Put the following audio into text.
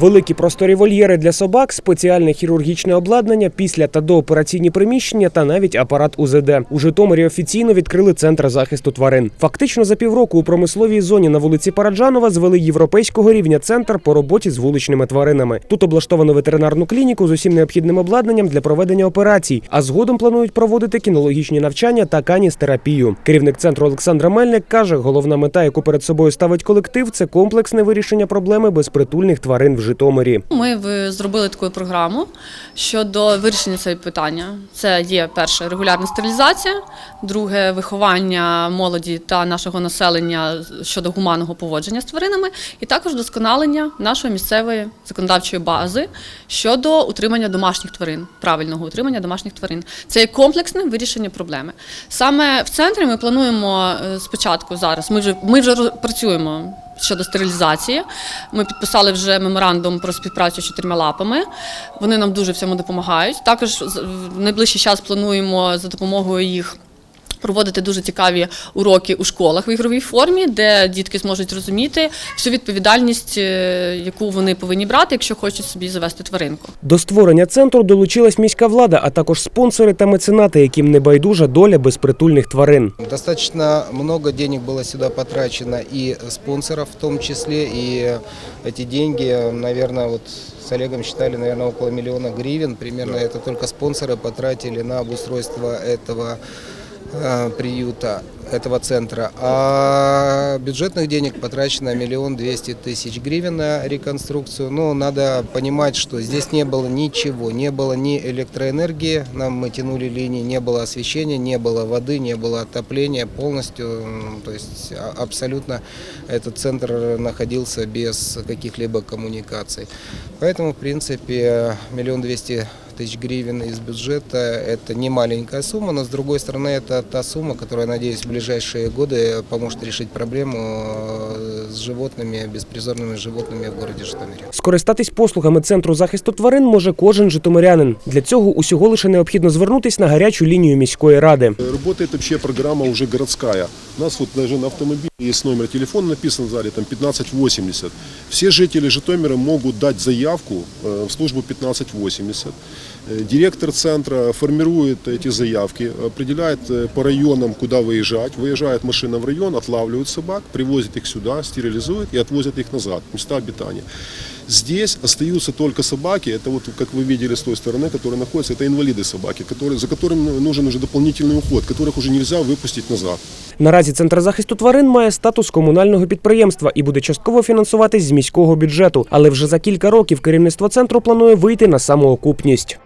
Великі просторі вольєри для собак, спеціальне хірургічне обладнання, після та доопераційні приміщення та навіть апарат УЗД. У Житомирі офіційно відкрили центр захисту тварин. Фактично за півроку у промисловій зоні на вулиці Параджанова звели європейського рівня центр по роботі з вуличними тваринами. Тут облаштовано ветеринарну клініку з усім необхідним обладнанням для проведення операцій, а згодом планують проводити кінологічні навчання та каністерапію. Керівник центру Олександра Мельник каже, головна мета, яку перед собою ставить колектив, це комплексне вирішення проблеми безпритульних тварин в Житомирі. Ми зробили таку програму щодо вирішення цього питання. Це є перше регулярна стерилізація, друге виховання молоді та нашого населення щодо гуманного поводження з тваринами, і також вдосконалення нашої місцевої законодавчої бази щодо утримання домашніх тварин, правильного утримання домашніх тварин. Це є комплексне вирішення проблеми. Саме в центрі ми плануємо е, спочатку зараз. Ми вже ми вже працюємо щодо стерилізації. Ми підписали вже меморандум про співпрацю з чотирма лапами. Вони нам дуже в цьому допомагають. Також в найближчий час плануємо за допомогою їх. Проводити дуже цікаві уроки у школах в ігровій формі, де дітки зможуть розуміти всю відповідальність, е, яку вони повинні брати, якщо хочуть собі завести тваринку. До створення центру долучилась міська влада, а також спонсори та меценати, яким не байдужа доля безпритульних тварин. Достаточно много денег было сюда потрачено и спонсоров в том числе, и эти деньги, наверное, вот с Олегом считали, наверное, около миллиона гривен. Примерно это только спонсоры потратили на обустройство этого э, приюта, этого центра. А бюджетных денег потрачено миллион двести тысяч гривен на реконструкцию. Но надо понимать, что здесь не было ничего, не было ни электроэнергии, нам мы тянули линии, не было освещения, не было воды, не было отопления полностью. То есть а- абсолютно этот центр находился без каких-либо коммуникаций. Поэтому, в принципе, миллион двести тысяч гривен из бюджета – это не маленькая сумма, но с другой стороны это та сумма, которая, надеюсь, в ближайшие годы поможет решить проблему э, с животными, беспризорными животными в городе Житомире. Скористатись послугами центру захисту тварин може кожен житомирянин. Для цього усього лише необхідно звернутись на гарячу лінію міської ради. Работает вообще программа уже городская. У нас вот даже на автомобиле есть номер телефона написан сзади, там 1580. Все жители Житомира могут дать заявку э, в службу 1580. Э, Директор центра формирует эти заявки, определяет э, по районам, куда выезжать. Выезжает машина в район, отлавливают собак, привозит их сюда, стерилизует и отвозят их назад, в места обитания. Здесь остаются только собаки, это вот, как вы видели с той стороны, которые находятся, это инвалиды собаки, которые, за которыми нужен уже дополнительный уход, которых уже нельзя выпустить назад. Наразі центр захисту тварин має статус комунального підприємства і буде частково фінансуватись з міського бюджету. Але вже за кілька років керівництво центру планує вийти на самоокупність.